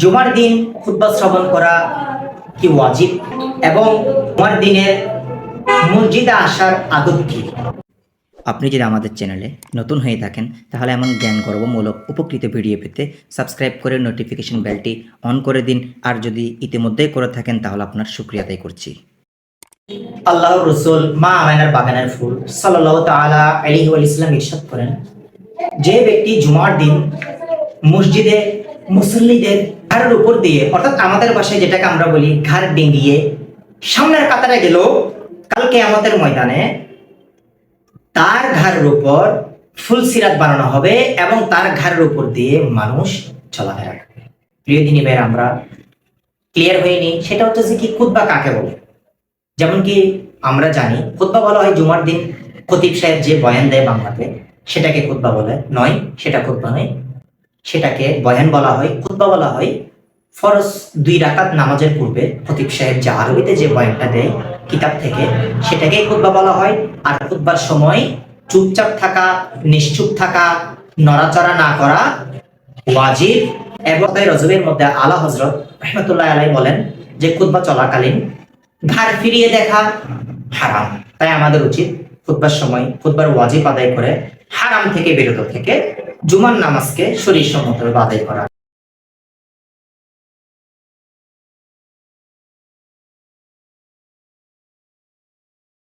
জুমার দিন খুতবা শ্রবণ করা কি ওয়াজিব? এবং জুমার দিনের মসজিদে আসার আদব কি? আপনি যদি আমাদের চ্যানেলে নতুন হয়ে থাকেন, তাহলে এমন জ্ঞান গর্বমূলক উপকৃত ভিডিও পেতে সাবস্ক্রাইব করে নোটিফিকেশন বেলটি অন করে দিন। আর যদি ইতিমধ্যেই করে থাকেন, তাহলে আপনার শুক্রিয়া আদায় করছি। আল্লাহ রসুল মা আমেনার বাগানের ফুল সাল্লাহ তালা আলী ইসলাম ইরশাদ করেন, যে ব্যক্তি জুমার দিন মসজিদে মুসল্লিদের ঘাড়ের উপর দিয়ে, অর্থাৎ আমাদের ভাষায় যেটাকে আমরা বলি ঘাড় ডিঙ্গিয়ে, সামনের কাতারে গেল কালকে আমাদের ময়দানে। তার ঘাড়ের উপর ফুল সিরাত বানানো হবে এবং তার ঘাড়ের উপর দিয়ে মানুষ চলাফেরা করবে। প্রিয় দিনী ভাইয়ের, আমরা ক্লিয়ার হয়নি সেটা হচ্ছে যে কি খুতবা কাকে বলে? যেমন কি আমরা জানি, খুতবা বলা হয় জুমার দিন খতিব সাহেব যে বয়ান দেয় বাংলাতে, সেটাকে খুতবা বলে। নয়, সেটা খুতবা নয় সেটাকে বয়ান বলা হয়, খুতবা বলা হয়। ফরজ দুই রাকাত নামাজের পূর্বে খতিব সাহেব যে আরবিতে যে বয়ানটা দেয় কিতাব থেকে সেটাকে খুতবা বলা হয়। আর খুতবার সময় চুপচাপ থাকা, নিশ্চুপ থাকা, নড়াচড়া না করা ওয়াজিব। এবং রজবের মধ্যে আলা হজরত রহমতুল্লাহ আলাই বলেন যে খুতবা চলাকালীন ঘাড় ফিরিয়ে দেখা হারাম। তাই আমাদের উচিত খুতবার সময়, খুতবার ওয়াজিব আদায় করে হারাম থেকে বিরত থেকে জুমার নামাজকে শরীর সম্মতভাবে আদায় করা।